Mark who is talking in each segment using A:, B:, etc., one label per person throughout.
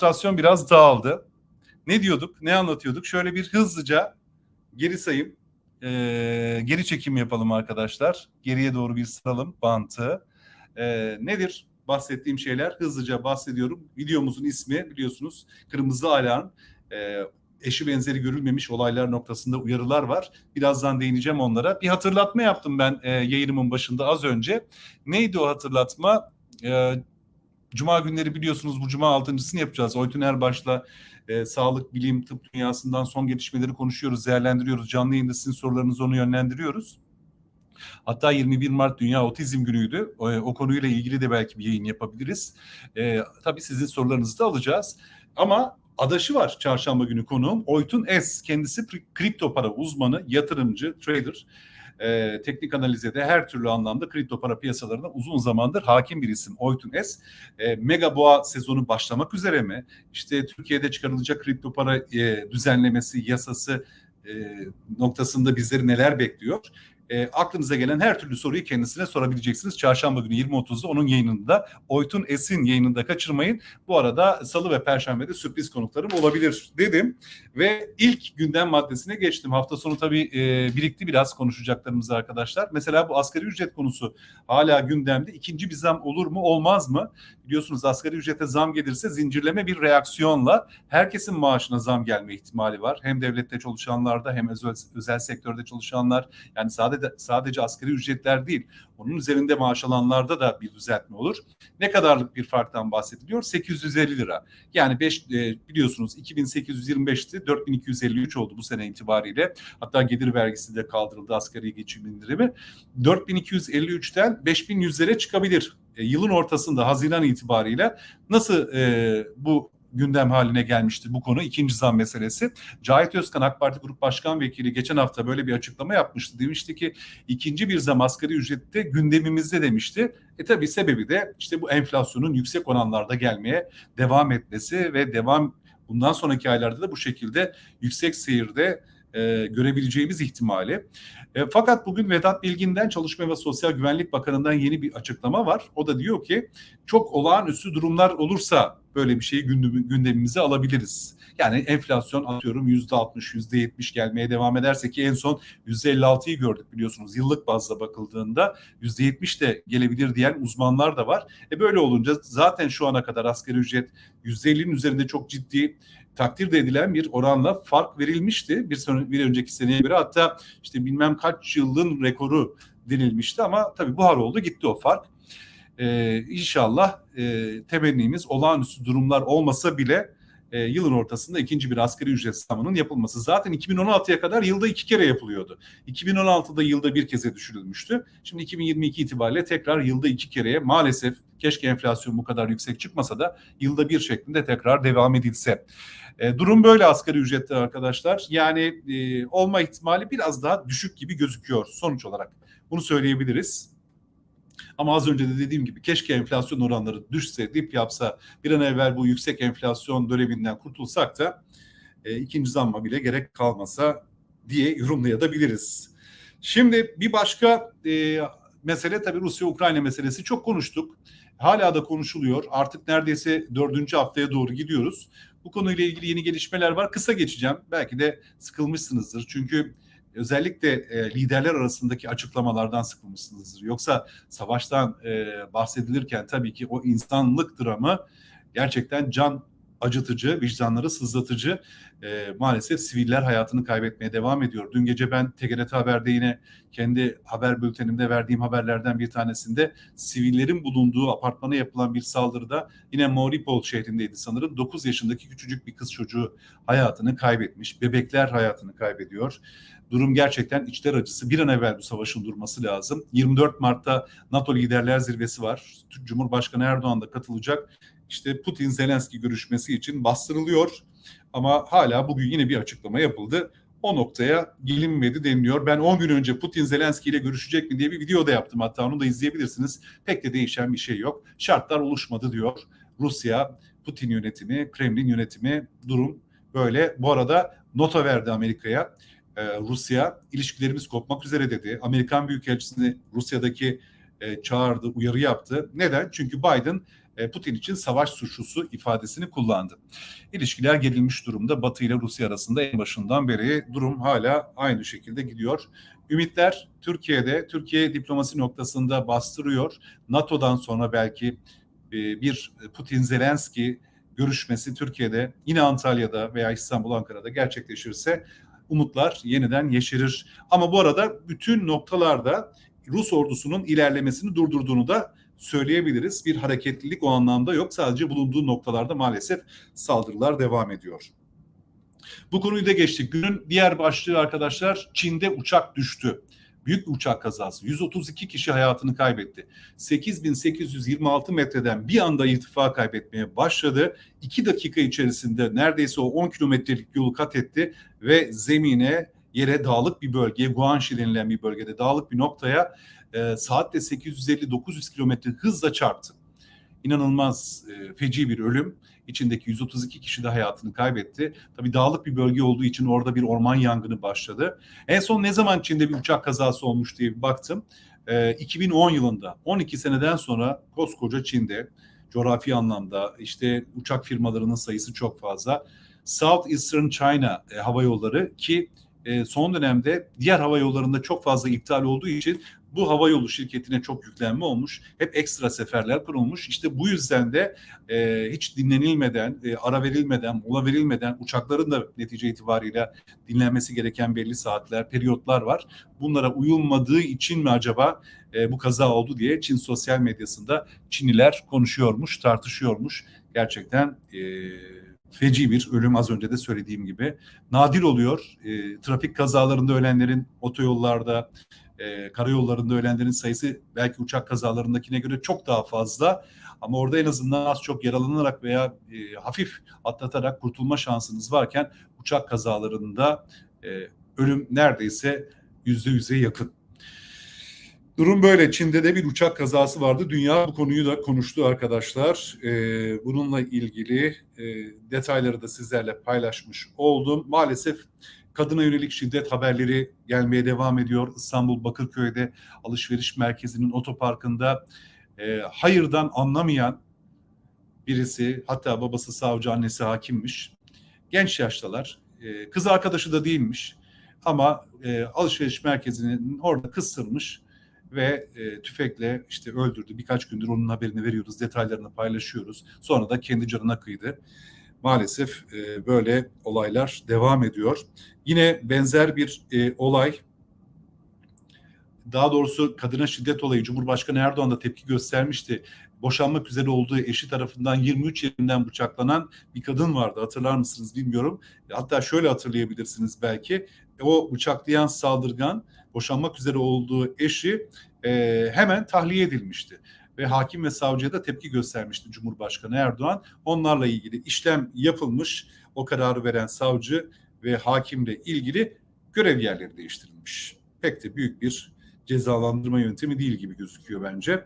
A: konsantrasyon biraz dağıldı. Ne diyorduk, ne anlatıyorduk? Şöyle bir hızlıca geri sayım, e, geri çekim yapalım arkadaşlar. Geriye doğru bir sıralım bantı. E, nedir bahsettiğim şeyler? Hızlıca bahsediyorum. Videomuzun ismi biliyorsunuz Kırmızı Alarm. E, eşi benzeri görülmemiş olaylar noktasında uyarılar var. Birazdan değineceğim onlara. Bir hatırlatma yaptım ben e, yayınımın başında az önce. Neydi o hatırlatma? E, Cuma günleri biliyorsunuz bu cuma altıncısını yapacağız. Oytun Erbaş'la e, sağlık, bilim, tıp dünyasından son gelişmeleri konuşuyoruz, değerlendiriyoruz. Canlı yayında sizin sorularınızı onu yönlendiriyoruz. Hatta 21 Mart Dünya Otizm Günü'ydü. O, o konuyla ilgili de belki bir yayın yapabiliriz. E, tabii sizin sorularınızı da alacağız. Ama adaşı var çarşamba günü konuğum. Oytun S. Kendisi kripto para uzmanı, yatırımcı, trader e, teknik analize de her türlü anlamda kripto para piyasalarına uzun zamandır hakim bir isim Oytun S. E, Mega Boğa sezonu başlamak üzere mi? İşte Türkiye'de çıkarılacak kripto para e, düzenlemesi, yasası e, noktasında bizleri neler bekliyor? E, aklınıza gelen her türlü soruyu kendisine sorabileceksiniz. Çarşamba günü 20.30'da onun yayınında Oytun Esin yayınında kaçırmayın. Bu arada salı ve perşembede sürpriz konuklarım olabilir dedim. Ve ilk gündem maddesine geçtim. Hafta sonu tabii e, birikti biraz konuşacaklarımız arkadaşlar. Mesela bu asgari ücret konusu hala gündemde. İkinci bir zam olur mu olmaz mı? Biliyorsunuz asgari ücrete zam gelirse zincirleme bir reaksiyonla herkesin maaşına zam gelme ihtimali var. Hem devlette çalışanlarda hem özel, özel sektörde çalışanlar yani sadece sadece asgari ücretler değil onun üzerinde maaş alanlarda da bir düzeltme olur. Ne kadarlık bir farktan bahsediliyor? 850 lira. Yani 5 e, biliyorsunuz 2825'ti 4253 oldu bu sene itibariyle. Hatta gelir vergisi de kaldırıldı asgari geçim indirimi. 4253'ten 5100'lere çıkabilir. E, yılın ortasında Haziran itibariyle nasıl e, bu gündem haline gelmişti bu konu ikinci zam meselesi. Cahit Özkan AK Parti Grup Başkan Vekili geçen hafta böyle bir açıklama yapmıştı. Demişti ki ikinci bir zam asgari ücrette gündemimizde demişti. E tabi sebebi de işte bu enflasyonun yüksek oranlarda gelmeye devam etmesi ve devam bundan sonraki aylarda da bu şekilde yüksek seyirde e, görebileceğimiz ihtimali. E, fakat bugün Vedat Bilgin'den Çalışma ve Sosyal Güvenlik Bakanı'ndan yeni bir açıklama var. O da diyor ki çok olağanüstü durumlar olursa böyle bir şeyi gündemimize alabiliriz. Yani enflasyon atıyorum yüzde altmış, yüzde yetmiş gelmeye devam ederse ki en son yüzde elli altıyı gördük biliyorsunuz. Yıllık bazda bakıldığında yüzde yetmiş de gelebilir diyen uzmanlar da var. E böyle olunca zaten şu ana kadar asgari ücret yüzde ellinin üzerinde çok ciddi takdir de edilen bir oranla fark verilmişti bir, son, bir önceki seneye göre hatta işte bilmem kaç yılın rekoru denilmişti ama tabii buhar oldu gitti o fark. Ee, inşallah e, temennimiz olağanüstü durumlar olmasa bile e, yılın ortasında ikinci bir asgari ücret zamının yapılması. Zaten 2016'ya kadar yılda iki kere yapılıyordu. 2016'da yılda bir keze düşürülmüştü. Şimdi 2022 itibariyle tekrar yılda iki kereye maalesef keşke enflasyon bu kadar yüksek çıkmasa da yılda bir şeklinde tekrar devam edilse. E, durum böyle asgari ücrette arkadaşlar. Yani e, olma ihtimali biraz daha düşük gibi gözüküyor sonuç olarak. Bunu söyleyebiliriz. Ama az önce de dediğim gibi keşke enflasyon oranları düşse, dip yapsa, bir an evvel bu yüksek enflasyon döneminden kurtulsak da e, ikinci zamma bile gerek kalmasa diye yorumlayabiliriz. Şimdi bir başka e, mesele tabii Rusya-Ukrayna meselesi çok konuştuk. Hala da konuşuluyor. Artık neredeyse dördüncü haftaya doğru gidiyoruz. Bu konuyla ilgili yeni gelişmeler var. Kısa geçeceğim. Belki de sıkılmışsınızdır. Çünkü özellikle e, liderler arasındaki açıklamalardan sıkılmışsınızdır. Yoksa savaştan e, bahsedilirken tabii ki o insanlık dramı gerçekten can acıtıcı, vicdanları sızlatıcı. E, maalesef siviller hayatını kaybetmeye devam ediyor. Dün gece ben TGRT Haber'de yine kendi haber bültenimde verdiğim haberlerden bir tanesinde sivillerin bulunduğu apartmana yapılan bir saldırıda yine Mariupol şehrindeydi sanırım. 9 yaşındaki küçücük bir kız çocuğu hayatını kaybetmiş. Bebekler hayatını kaybediyor. Durum gerçekten içler acısı. Bir an evvel bu savaşın durması lazım. 24 Mart'ta NATO Liderler Zirvesi var. Cumhurbaşkanı Erdoğan da katılacak. İşte Putin-Zelenski görüşmesi için bastırılıyor. Ama hala bugün yine bir açıklama yapıldı. O noktaya gelinmedi deniliyor. Ben 10 gün önce Putin Zelenski ile görüşecek mi diye bir video da yaptım. Hatta onu da izleyebilirsiniz. Pek de değişen bir şey yok. Şartlar oluşmadı diyor. Rusya, Putin yönetimi, Kremlin yönetimi durum böyle. Bu arada nota verdi Amerika'ya. Ee, Rusya ilişkilerimiz kopmak üzere dedi. Amerikan Büyükelçisini Rusya'daki e, çağırdı, uyarı yaptı. Neden? Çünkü Biden Putin için savaş suçlusu ifadesini kullandı. İlişkiler gerilmiş durumda Batı ile Rusya arasında en başından beri durum hala aynı şekilde gidiyor. Ümitler Türkiye'de, Türkiye diplomasi noktasında bastırıyor. NATO'dan sonra belki e, bir Putin-Zelenski görüşmesi Türkiye'de yine Antalya'da veya İstanbul, Ankara'da gerçekleşirse umutlar yeniden yeşerir. Ama bu arada bütün noktalarda Rus ordusunun ilerlemesini durdurduğunu da söyleyebiliriz. Bir hareketlilik o anlamda yok. Sadece bulunduğu noktalarda maalesef saldırılar devam ediyor. Bu konuyu da geçtik. Günün diğer başlığı arkadaşlar Çin'de uçak düştü. Büyük bir uçak kazası. 132 kişi hayatını kaybetti. 8826 metreden bir anda irtifa kaybetmeye başladı. 2 dakika içerisinde neredeyse o 10 kilometrelik yolu kat etti ve zemine yere dağlık bir bölgeye, Guangxi denilen bir bölgede dağlık bir noktaya e, saatte 850-900 kilometre hızla çarptı. İnanılmaz e, feci bir ölüm. İçindeki 132 kişi de hayatını kaybetti. Tabii dağlık bir bölge olduğu için orada bir orman yangını başladı. En son ne zaman Çin'de bir uçak kazası olmuş diye bir baktım. E, 2010 yılında 12 seneden sonra koskoca Çin'de coğrafi anlamda işte uçak firmalarının sayısı çok fazla. South Eastern China e, hava yolları ki e, son dönemde diğer hava yollarında çok fazla iptal olduğu için bu hava yolu şirketine çok yüklenme olmuş. Hep ekstra seferler kurulmuş. İşte bu yüzden de e, hiç dinlenilmeden, e, ara verilmeden, mola verilmeden uçakların da netice itibariyle dinlenmesi gereken belli saatler, periyotlar var. Bunlara uyulmadığı için mi acaba e, bu kaza oldu diye Çin sosyal medyasında Çinliler konuşuyormuş, tartışıyormuş. Gerçekten e, feci bir ölüm az önce de söylediğim gibi. Nadir oluyor. E, trafik kazalarında ölenlerin otoyollarda, e, karayollarında ölenlerin sayısı belki uçak kazalarındakine göre çok daha fazla. Ama orada en azından az çok yaralanarak veya e, hafif atlatarak kurtulma şansınız varken uçak kazalarında e, ölüm neredeyse yüzde yüze yakın. Durum böyle. Çin'de de bir uçak kazası vardı. Dünya bu konuyu da konuştu arkadaşlar. Ee, bununla ilgili e, detayları da sizlerle paylaşmış oldum. Maalesef kadına yönelik şiddet haberleri gelmeye devam ediyor. İstanbul Bakırköy'de alışveriş merkezinin otoparkında e, hayırdan anlamayan birisi, hatta babası savcı, annesi hakimmiş. Genç yaştalar. E, kız arkadaşı da değilmiş. Ama e, alışveriş merkezinin orada kıstırmış ve e, tüfekle işte öldürdü. Birkaç gündür onun haberini veriyoruz, detaylarını paylaşıyoruz. Sonra da kendi canına kıydı. Maalesef e, böyle olaylar devam ediyor. Yine benzer bir e, olay, daha doğrusu kadına şiddet olayı Cumhurbaşkanı Erdoğan da tepki göstermişti. Boşanmak üzere olduğu eşi tarafından 23 yerinden bıçaklanan bir kadın vardı. Hatırlar mısınız bilmiyorum. Hatta şöyle hatırlayabilirsiniz belki. O bıçaklayan saldırgan boşanmak üzere olduğu eşi e, hemen tahliye edilmişti. Ve hakim ve savcıya da tepki göstermişti Cumhurbaşkanı Erdoğan. Onlarla ilgili işlem yapılmış. O kararı veren savcı ve hakimle ilgili görev yerleri değiştirilmiş. Pek de büyük bir cezalandırma yöntemi değil gibi gözüküyor bence.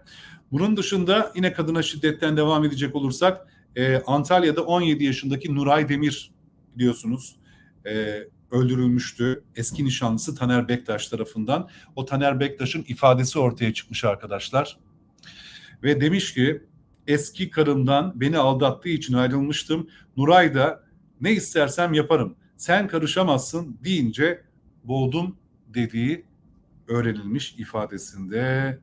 A: Bunun dışında yine kadına şiddetten devam edecek olursak e, Antalya'da 17 yaşındaki Nuray Demir biliyorsunuz e, öldürülmüştü. Eski nişanlısı Taner Bektaş tarafından. O Taner Bektaş'ın ifadesi ortaya çıkmış arkadaşlar. Ve demiş ki eski karımdan beni aldattığı için ayrılmıştım. Nuray da ne istersem yaparım. Sen karışamazsın deyince boğdum dediği öğrenilmiş ifadesinde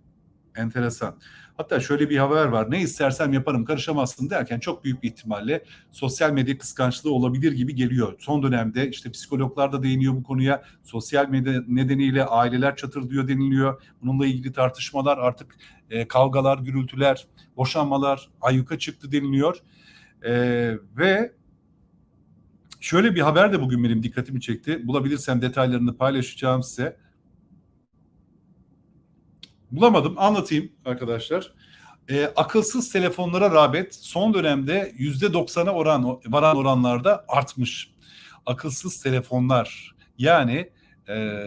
A: enteresan. Hatta şöyle bir haber var. Ne istersem yaparım karışamazsın derken çok büyük bir ihtimalle sosyal medya kıskançlığı olabilir gibi geliyor. Son dönemde işte psikologlar da değiniyor bu konuya. Sosyal medya nedeniyle aileler çatır diyor deniliyor. Bununla ilgili tartışmalar artık e, kavgalar, gürültüler, boşanmalar ayyuka çıktı deniliyor. E, ve şöyle bir haber de bugün benim dikkatimi çekti. Bulabilirsem detaylarını paylaşacağım size. Bulamadım. Anlatayım arkadaşlar. E, akılsız telefonlara rağbet son dönemde yüzde doksana oran varan oranlarda artmış. Akılsız telefonlar yani e,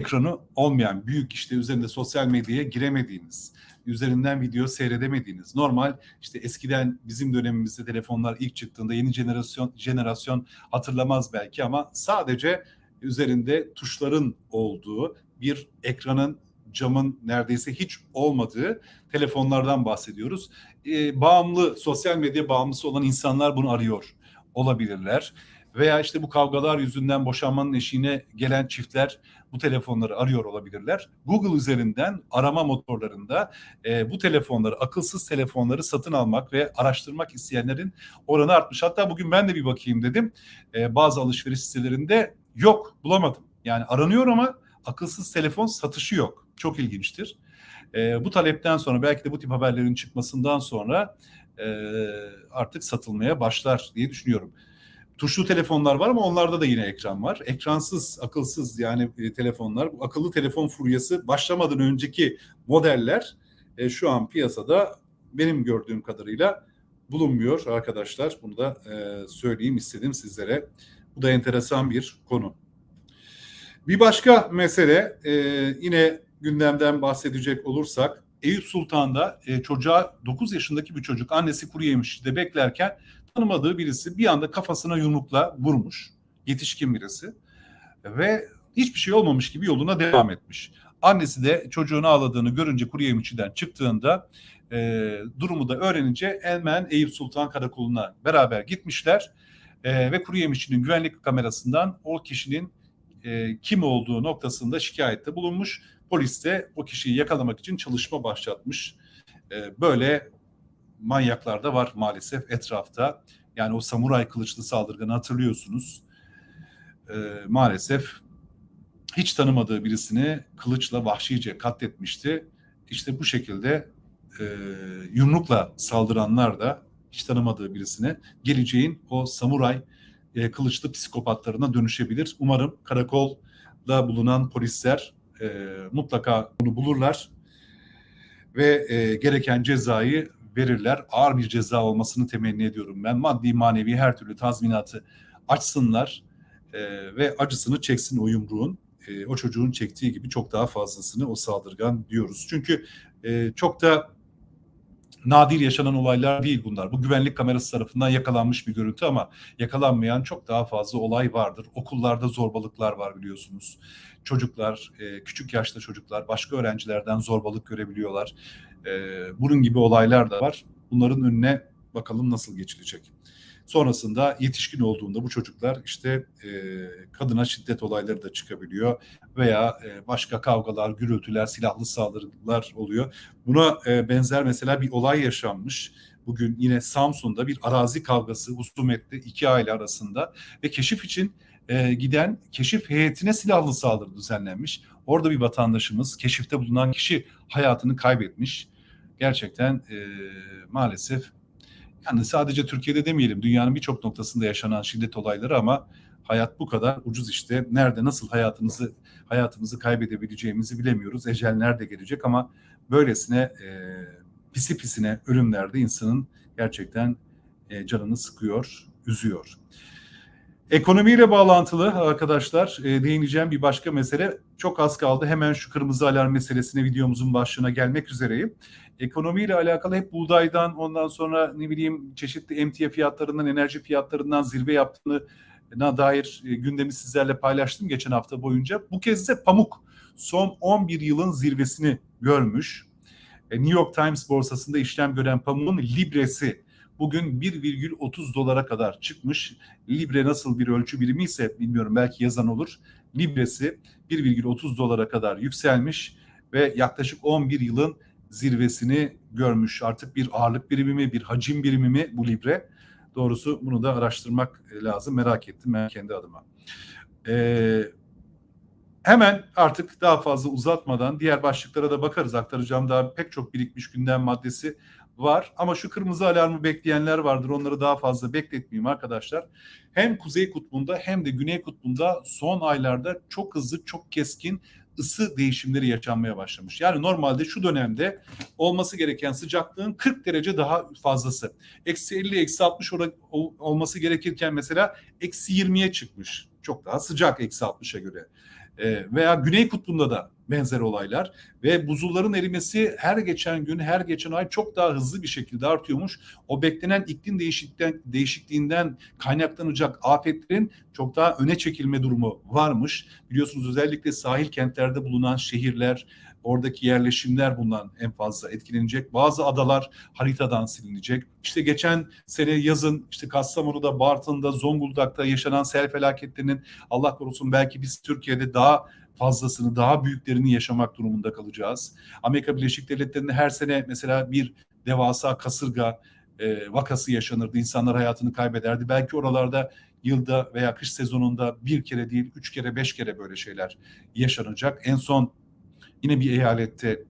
A: ekranı olmayan büyük işte üzerinde sosyal medyaya giremediğiniz, üzerinden video seyredemediğiniz normal işte eskiden bizim dönemimizde telefonlar ilk çıktığında yeni jenerasyon jenerasyon hatırlamaz belki ama sadece üzerinde tuşların olduğu bir ekranın camın neredeyse hiç olmadığı telefonlardan bahsediyoruz. E, bağımlı, sosyal medya bağımlısı olan insanlar bunu arıyor olabilirler. Veya işte bu kavgalar yüzünden boşanmanın eşiğine gelen çiftler bu telefonları arıyor olabilirler. Google üzerinden arama motorlarında e, bu telefonları, akılsız telefonları satın almak ve araştırmak isteyenlerin oranı artmış. Hatta bugün ben de bir bakayım dedim. E, bazı alışveriş sitelerinde yok, bulamadım. Yani aranıyor ama akılsız telefon satışı yok. Çok ilginçtir. E, bu talepten sonra belki de bu tip haberlerin çıkmasından sonra e, artık satılmaya başlar diye düşünüyorum. Tuşlu telefonlar var ama onlarda da yine ekran var. Ekransız, akılsız yani e, telefonlar, bu akıllı telefon furyası başlamadan önceki modeller e, şu an piyasada benim gördüğüm kadarıyla bulunmuyor arkadaşlar. Bunu da e, söyleyeyim istedim sizlere. Bu da enteresan bir konu. Bir başka mesele e, yine gündemden bahsedecek olursak Eyüp Sultan'da e, çocuğa 9 yaşındaki bir çocuk annesi kuru yemişçide beklerken tanımadığı birisi bir anda kafasına yumrukla vurmuş. Yetişkin birisi. Ve hiçbir şey olmamış gibi yoluna devam etmiş. Annesi de çocuğun ağladığını görünce kuru yemişçiden çıktığında e, durumu da öğrenince hemen Eyüp Sultan Karakolu'na beraber gitmişler. E, ve kuru yemişçinin güvenlik kamerasından o kişinin e, kim olduğu noktasında şikayette bulunmuş. Polis de o kişiyi yakalamak için çalışma başlatmış. E, böyle manyaklar da var maalesef etrafta. Yani o samuray kılıçlı saldırganı hatırlıyorsunuz. E, maalesef hiç tanımadığı birisini kılıçla vahşice katletmişti. İşte bu şekilde e, yumrukla saldıranlar da hiç tanımadığı birisine geleceğin o samuray e, kılıçlı psikopatlarına dönüşebilir. Umarım karakolda bulunan polisler e, mutlaka bunu bulurlar ve e, gereken cezayı verirler. Ağır bir ceza olmasını temenni ediyorum ben. Maddi manevi her türlü tazminatı açsınlar e, ve acısını çeksin o yumruğun. E, o çocuğun çektiği gibi çok daha fazlasını o saldırgan diyoruz. Çünkü e, çok da nadir yaşanan olaylar değil bunlar. Bu güvenlik kamerası tarafından yakalanmış bir görüntü ama yakalanmayan çok daha fazla olay vardır. Okullarda zorbalıklar var biliyorsunuz. Çocuklar, e, küçük yaşta çocuklar başka öğrencilerden zorbalık görebiliyorlar. E, bunun gibi olaylar da var. Bunların önüne bakalım nasıl geçilecek. Sonrasında yetişkin olduğunda bu çocuklar işte e, kadına şiddet olayları da çıkabiliyor veya e, başka kavgalar, gürültüler, silahlı saldırılar oluyor. Buna e, benzer mesela bir olay yaşanmış. Bugün yine Samsun'da bir arazi kavgası husumetli iki aile arasında ve keşif için e, giden keşif heyetine silahlı saldırı düzenlenmiş. Orada bir vatandaşımız, keşifte bulunan kişi hayatını kaybetmiş. Gerçekten e, maalesef yani sadece Türkiye'de demeyelim dünyanın birçok noktasında yaşanan şiddet olayları ama hayat bu kadar ucuz işte. Nerede nasıl hayatımızı hayatımızı kaybedebileceğimizi bilemiyoruz. Ecel nerede gelecek ama böylesine e, pisi pisine ölümlerde insanın gerçekten e, canını sıkıyor, üzüyor. Ekonomiyle bağlantılı arkadaşlar e, değineceğim bir başka mesele çok az kaldı. Hemen şu kırmızı alarm meselesine videomuzun başlığına gelmek üzereyim. Ekonomiyle alakalı hep buğdaydan ondan sonra ne bileyim çeşitli emtia fiyatlarından, enerji fiyatlarından zirve yaptığını na dair e, gündemi sizlerle paylaştım geçen hafta boyunca. Bu kez de pamuk son 11 yılın zirvesini görmüş. E, New York Times borsasında işlem gören pamuğun libresi bugün 1,30 dolara kadar çıkmış. Libre nasıl bir ölçü birimi ise bilmiyorum belki yazan olur. Libresi 1,30 dolara kadar yükselmiş ve yaklaşık 11 yılın zirvesini görmüş. Artık bir ağırlık birimi mi, bir hacim birimi mi bu libre? Doğrusu bunu da araştırmak lazım. Merak ettim ben kendi adıma. Ee, hemen artık daha fazla uzatmadan diğer başlıklara da bakarız. Aktaracağım daha pek çok birikmiş gündem maddesi var. Ama şu kırmızı alarmı bekleyenler vardır. Onları daha fazla bekletmeyeyim arkadaşlar. Hem Kuzey Kutbu'nda hem de Güney Kutbu'nda son aylarda çok hızlı, çok keskin ısı değişimleri yaşanmaya başlamış. Yani normalde şu dönemde olması gereken sıcaklığın 40 derece daha fazlası. Eksi 50, eksi 60 olması gerekirken mesela eksi 20'ye çıkmış. Çok daha sıcak eksi 60'a göre. E, veya Güney Kutbu'nda da benzer olaylar ve buzulların erimesi her geçen gün, her geçen ay çok daha hızlı bir şekilde artıyormuş. O beklenen iklim değişikliğinden, değişikliğinden kaynaklanacak afetlerin çok daha öne çekilme durumu varmış. Biliyorsunuz özellikle sahil kentlerde bulunan şehirler, oradaki yerleşimler bundan en fazla etkilenecek. Bazı adalar haritadan silinecek. İşte geçen sene yazın işte Kastamonu'da, Bartın'da, Zonguldak'ta yaşanan sel felaketlerinin Allah korusun belki biz Türkiye'de daha fazlasını, daha büyüklerini yaşamak durumunda kalacağız. Amerika Birleşik Devletleri'nde her sene mesela bir devasa kasırga e, vakası yaşanırdı. İnsanlar hayatını kaybederdi. Belki oralarda yılda veya kış sezonunda bir kere değil, üç kere, beş kere böyle şeyler yaşanacak. En son yine bir eyalette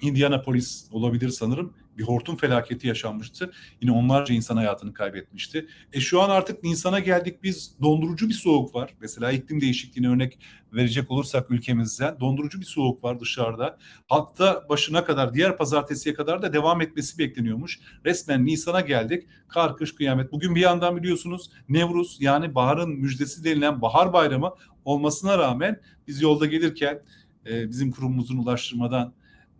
A: Indianapolis olabilir sanırım bir hortum felaketi yaşanmıştı. Yine onlarca insan hayatını kaybetmişti. E şu an artık Nisan'a geldik biz dondurucu bir soğuk var. Mesela iklim değişikliğine örnek verecek olursak ülkemizden dondurucu bir soğuk var dışarıda. Hatta başına kadar diğer pazartesiye kadar da devam etmesi bekleniyormuş. Resmen Nisan'a geldik. Kar, kış, kıyamet. Bugün bir yandan biliyorsunuz Nevruz yani baharın müjdesi denilen bahar bayramı olmasına rağmen biz yolda gelirken e, bizim kurumumuzun ulaştırmadan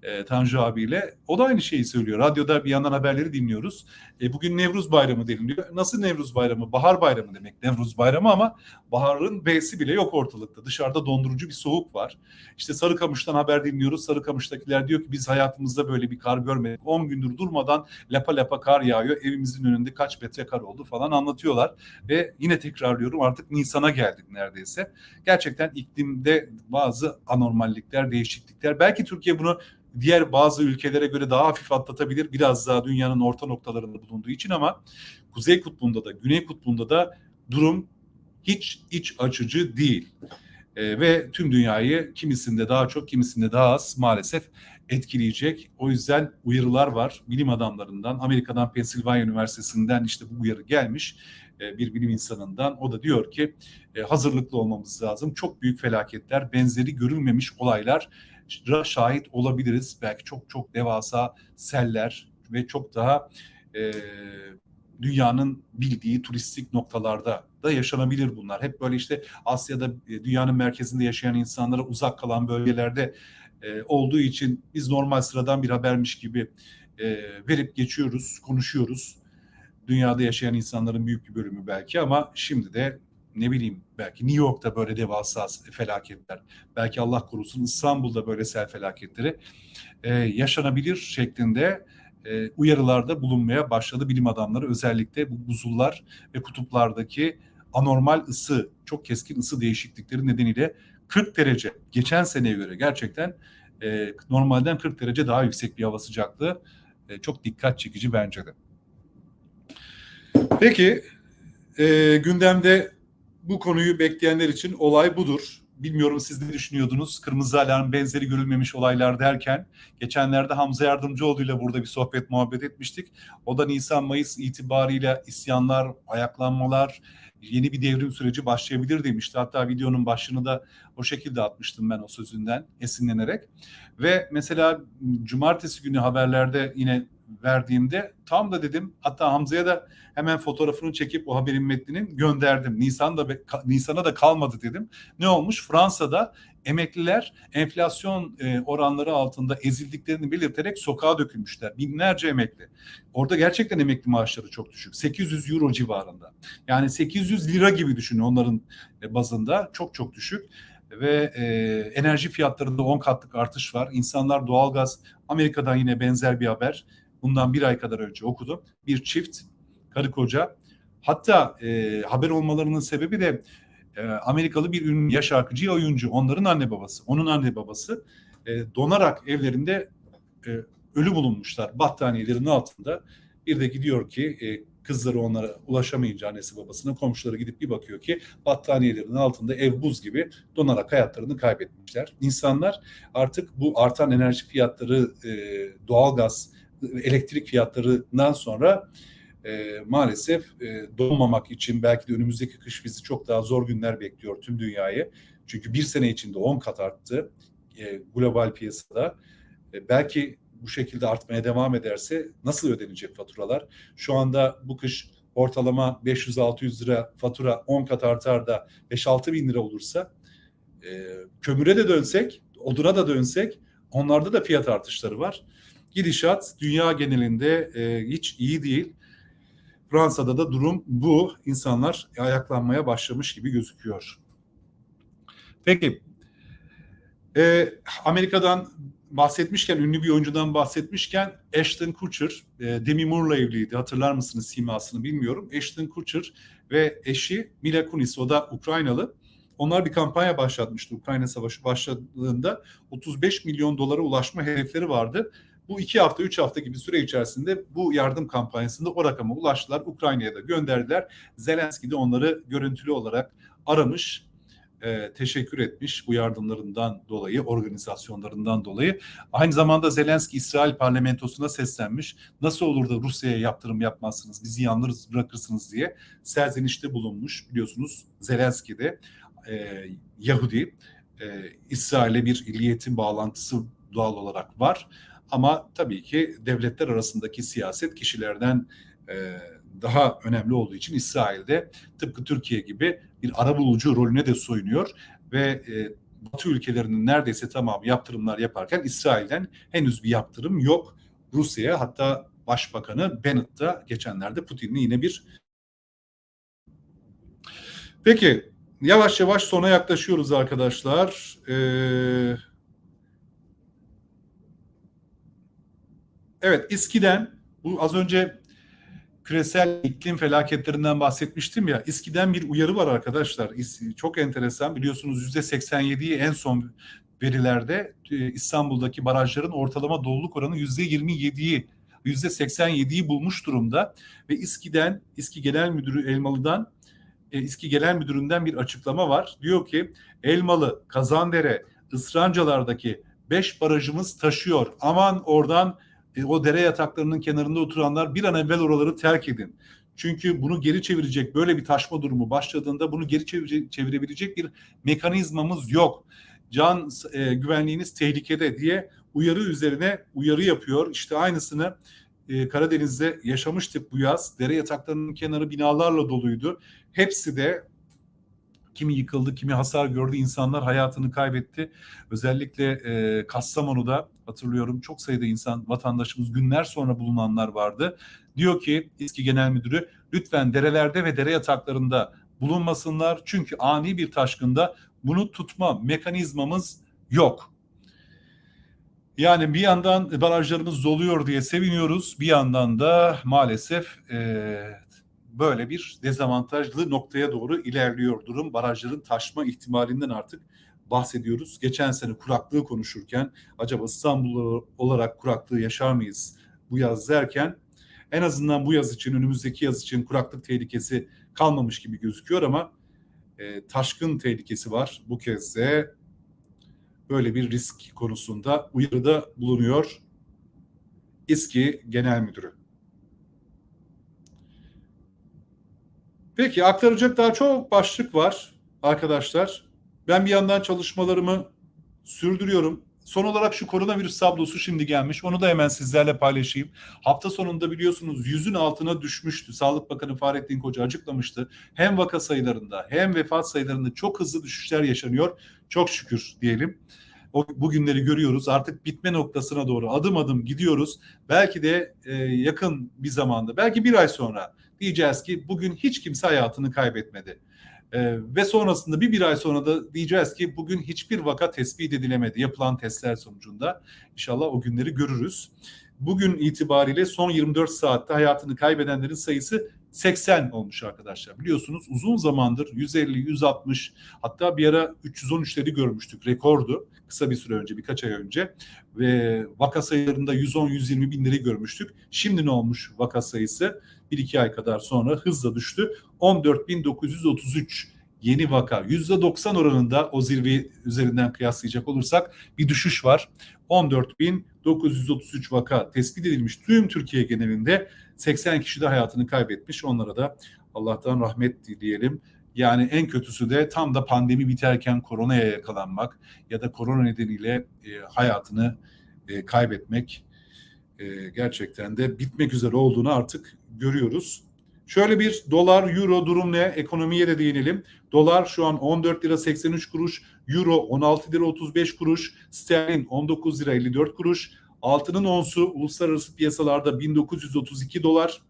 A: e, Tanju abiyle. O da aynı şeyi söylüyor. Radyoda bir yandan haberleri dinliyoruz. E, bugün Nevruz Bayramı deniliyor. Nasıl Nevruz Bayramı? Bahar Bayramı demek Nevruz Bayramı ama baharın B'si bile yok ortalıkta. Dışarıda dondurucu bir soğuk var. İşte Sarıkamış'tan haber dinliyoruz. Sarıkamış'takiler diyor ki biz hayatımızda böyle bir kar görmedik. 10 gündür durmadan lapa lapa kar yağıyor. Evimizin önünde kaç metre kar oldu falan anlatıyorlar. Ve yine tekrarlıyorum artık Nisan'a geldik neredeyse. Gerçekten iklimde bazı anormallikler, değişiklikler. Belki Türkiye bunu diğer bazı ülkelere göre daha hafif atlatabilir. Biraz daha dünyanın orta noktalarında bulunduğu için ama Kuzey Kutbu'nda da Güney Kutbu'nda da durum hiç iç açıcı değil. E, ve tüm dünyayı kimisinde daha çok kimisinde daha az maalesef etkileyecek. O yüzden uyarılar var bilim adamlarından. Amerika'dan Pennsylvania Üniversitesi'nden işte bu uyarı gelmiş e, bir bilim insanından. O da diyor ki e, hazırlıklı olmamız lazım. Çok büyük felaketler, benzeri görülmemiş olaylar şahit olabiliriz. Belki çok çok devasa seller ve çok daha e, dünyanın bildiği turistik noktalarda da yaşanabilir bunlar. Hep böyle işte Asya'da e, dünyanın merkezinde yaşayan insanlara uzak kalan bölgelerde e, olduğu için biz normal sıradan bir habermiş gibi e, verip geçiyoruz, konuşuyoruz. Dünyada yaşayan insanların büyük bir bölümü belki ama şimdi de ne bileyim belki New York'ta böyle devasa felaketler, belki Allah korusun İstanbul'da böyle sel felaketleri e, yaşanabilir şeklinde e, uyarılarda bulunmaya başladı bilim adamları. Özellikle bu buzullar ve kutuplardaki anormal ısı, çok keskin ısı değişiklikleri nedeniyle 40 derece geçen seneye göre gerçekten e, normalden 40 derece daha yüksek bir hava sıcaklığı e, çok dikkat çekici bence de. Peki e, gündemde bu konuyu bekleyenler için olay budur. Bilmiyorum siz ne düşünüyordunuz? Kırmızı alarm benzeri görülmemiş olaylar derken geçenlerde Hamza Yardımcıoğlu ile burada bir sohbet muhabbet etmiştik. O da Nisan-Mayıs itibariyle isyanlar, ayaklanmalar, yeni bir devrim süreci başlayabilir demişti. Hatta videonun başlığını da o şekilde atmıştım ben o sözünden esinlenerek. Ve mesela cumartesi günü haberlerde yine verdiğimde tam da dedim hatta Hamza'ya da hemen fotoğrafını çekip o haberin metninin gönderdim. Nisan'da Nisan'a da kalmadı dedim. Ne olmuş? Fransa'da emekliler enflasyon e, oranları altında ezildiklerini belirterek sokağa dökülmüşler. Binlerce emekli. Orada gerçekten emekli maaşları çok düşük. 800 euro civarında. Yani 800 lira gibi düşünün onların e, bazında. Çok çok düşük ve e, enerji fiyatlarında 10 katlık artış var. İnsanlar doğalgaz Amerika'dan yine benzer bir haber bundan bir ay kadar önce okudum. Bir çift, karı koca. Hatta e, haber olmalarının sebebi de e, Amerikalı bir ünlü ya şarkıcı oyuncu. Onların anne babası, onun anne babası e, donarak evlerinde e, ölü bulunmuşlar battaniyelerin altında. Bir de gidiyor ki e, kızları onlara ulaşamayınca annesi babasına komşuları gidip bir bakıyor ki battaniyelerin altında ev buz gibi donarak hayatlarını kaybetmişler. İnsanlar artık bu artan enerji fiyatları, e, doğalgaz, elektrik fiyatlarından sonra e, maalesef e, donmamak için belki de önümüzdeki kış bizi çok daha zor günler bekliyor tüm dünyayı. Çünkü bir sene içinde 10 kat arttı e, global piyasada. E, belki bu şekilde artmaya devam ederse nasıl ödenecek faturalar? Şu anda bu kış ortalama 500-600 lira fatura 10 kat artar da 5-6 bin lira olursa e, kömüre de dönsek, oduna da dönsek onlarda da fiyat artışları var gidişat dünya genelinde e, hiç iyi değil. Fransa'da da durum bu. İnsanlar ayaklanmaya başlamış gibi gözüküyor. Peki E, Amerika'dan bahsetmişken, ünlü bir oyuncudan bahsetmişken Ashton Kutcher, e, Demi Moore'la evliydi. Hatırlar mısınız simasını bilmiyorum. Ashton Kutcher ve eşi Mila Kunis, o da Ukraynalı. Onlar bir kampanya başlatmıştı Ukrayna Savaşı başladığında. 35 milyon dolara ulaşma hedefleri vardı. Bu iki hafta, üç hafta gibi süre içerisinde bu yardım kampanyasında o rakama ulaştılar. Ukrayna'ya da gönderdiler. Zelenski de onları görüntülü olarak aramış, e, teşekkür etmiş bu yardımlarından dolayı, organizasyonlarından dolayı. Aynı zamanda Zelenski İsrail parlamentosuna seslenmiş. Nasıl olur da Rusya'ya yaptırım yapmazsınız, bizi yalnız bırakırsınız diye serzenişte bulunmuş. Biliyorsunuz Zelenski de e, Yahudi, e, İsrail'e bir illiyetin bağlantısı doğal olarak var. Ama tabii ki devletler arasındaki siyaset kişilerden e, daha önemli olduğu için İsrail'de tıpkı Türkiye gibi bir arabulucu rolüne de soyunuyor ve e, Batı ülkelerinin neredeyse tamamı yaptırımlar yaparken İsrail'den henüz bir yaptırım yok Rusya'ya. Hatta Başbakanı Bennett da geçenlerde Putin'le yine bir Peki yavaş yavaş sona yaklaşıyoruz arkadaşlar. Ee, evet İSKİ'den bu az önce küresel iklim felaketlerinden bahsetmiştim ya. İSKİ'den bir uyarı var arkadaşlar. Çok enteresan biliyorsunuz yüzde 87'yi en son verilerde e, İstanbul'daki barajların ortalama doluluk oranı yüzde 27'yi yüzde 87'yi bulmuş durumda ve İSKİ'den İSKİ Genel Müdürü Elmalı'dan e, İSKİ Genel Müdürü'nden bir açıklama var. Diyor ki Elmalı, Kazandere, Israncalardaki 5 barajımız taşıyor. Aman oradan e, o dere yataklarının kenarında oturanlar bir an evvel oraları terk edin. Çünkü bunu geri çevirecek böyle bir taşma durumu başladığında bunu geri çevire, çevirebilecek bir mekanizmamız yok. Can e, güvenliğiniz tehlikede diye uyarı üzerine uyarı yapıyor. İşte aynısını e, Karadeniz'de yaşamıştık bu yaz. Dere yataklarının kenarı binalarla doluydu. Hepsi de kimi yıkıldı, kimi hasar gördü. İnsanlar hayatını kaybetti. Özellikle e, Kastamonu'da hatırlıyorum çok sayıda insan, vatandaşımız günler sonra bulunanlar vardı. Diyor ki İSKİ Genel Müdürü lütfen derelerde ve dere yataklarında bulunmasınlar. Çünkü ani bir taşkında bunu tutma mekanizmamız yok. Yani bir yandan barajlarımız doluyor diye seviniyoruz. Bir yandan da maalesef e, böyle bir dezavantajlı noktaya doğru ilerliyor durum. Barajların taşma ihtimalinden artık bahsediyoruz. Geçen sene kuraklığı konuşurken acaba İstanbul olarak kuraklığı yaşar mıyız bu yaz derken en azından bu yaz için önümüzdeki yaz için kuraklık tehlikesi kalmamış gibi gözüküyor ama e, taşkın tehlikesi var. Bu kez de böyle bir risk konusunda uyarıda bulunuyor İSKİ Genel Müdürü. Peki aktaracak daha çok başlık var arkadaşlar. Ben bir yandan çalışmalarımı sürdürüyorum. Son olarak şu koronavirüs tablosu şimdi gelmiş. Onu da hemen sizlerle paylaşayım. Hafta sonunda biliyorsunuz yüzün altına düşmüştü. Sağlık Bakanı Fahrettin Koca açıklamıştı. Hem vaka sayılarında hem vefat sayılarında çok hızlı düşüşler yaşanıyor. Çok şükür diyelim. O bugünleri görüyoruz. Artık bitme noktasına doğru adım adım gidiyoruz. Belki de e, yakın bir zamanda, belki bir ay sonra diyeceğiz ki bugün hiç kimse hayatını kaybetmedi. Ee, ve sonrasında bir bir ay sonra da diyeceğiz ki bugün hiçbir vaka tespit edilemedi yapılan testler sonucunda. İnşallah o günleri görürüz. Bugün itibariyle son 24 saatte hayatını kaybedenlerin sayısı 80 olmuş arkadaşlar. Biliyorsunuz uzun zamandır 150, 160 hatta bir ara 313'leri görmüştük. Rekordu kısa bir süre önce birkaç ay önce ve vaka sayılarında 110-120 binleri görmüştük. Şimdi ne olmuş vaka sayısı? 1-2 ay kadar sonra hızla düştü. 14.933 yeni vaka %90 oranında o zirve üzerinden kıyaslayacak olursak bir düşüş var. 14.933 vaka tespit edilmiş tüm Türkiye genelinde 80 kişi de hayatını kaybetmiş. Onlara da Allah'tan rahmet dileyelim. Yani en kötüsü de tam da pandemi biterken koronaya yakalanmak ya da korona nedeniyle e, hayatını e, kaybetmek e, gerçekten de bitmek üzere olduğunu artık görüyoruz. Şöyle bir dolar, euro durum ne? Ekonomiye de değinelim. Dolar şu an 14 lira 83 kuruş, euro 16 lira 35 kuruş, sterlin 19 lira 54 kuruş, altının onsu uluslararası piyasalarda 1932 dolar.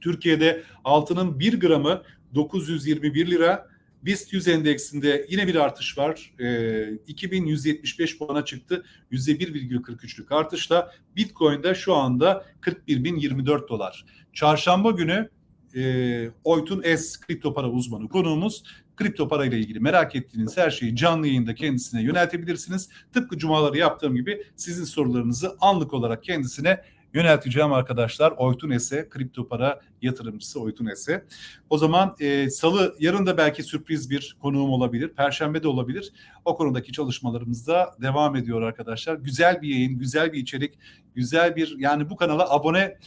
A: Türkiye'de altının 1 gramı 921 lira, BIST 100 endeksinde yine bir artış var. Ee, 2175 puana çıktı. %1,43'lük artışla Bitcoin'de şu anda 41.024 dolar. Çarşamba günü e, Oytun S kripto para uzmanı konuğumuz kripto para ile ilgili merak ettiğiniz her şeyi canlı yayında kendisine yöneltebilirsiniz. Tıpkı cumaları yaptığım gibi sizin sorularınızı anlık olarak kendisine yönelteceğim arkadaşlar. Oytun S'e kripto para yatırımcısı Oytun S'e. O zaman e, salı yarın da belki sürpriz bir konuğum olabilir. Perşembe de olabilir. O konudaki çalışmalarımız da devam ediyor arkadaşlar. Güzel bir yayın, güzel bir içerik, güzel bir yani bu kanala abone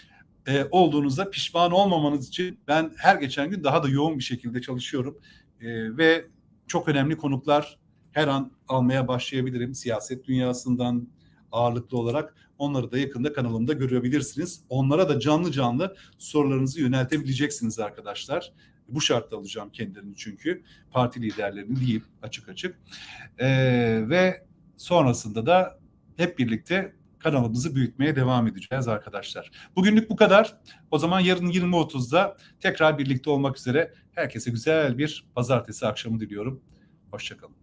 A: e, olduğunuzda pişman olmamanız için ben her geçen gün daha da yoğun bir şekilde çalışıyorum. E, ve çok önemli konuklar her an almaya başlayabilirim. Siyaset dünyasından ağırlıklı olarak onları da yakında kanalımda görebilirsiniz. Onlara da canlı canlı sorularınızı yöneltebileceksiniz arkadaşlar. Bu şartta alacağım kendilerini çünkü parti liderlerini değil açık açık. E, ve sonrasında da hep birlikte kanalımızı büyütmeye devam edeceğiz arkadaşlar. Bugünlük bu kadar. O zaman yarın 20.30'da tekrar birlikte olmak üzere herkese güzel bir pazartesi akşamı diliyorum. Hoşçakalın.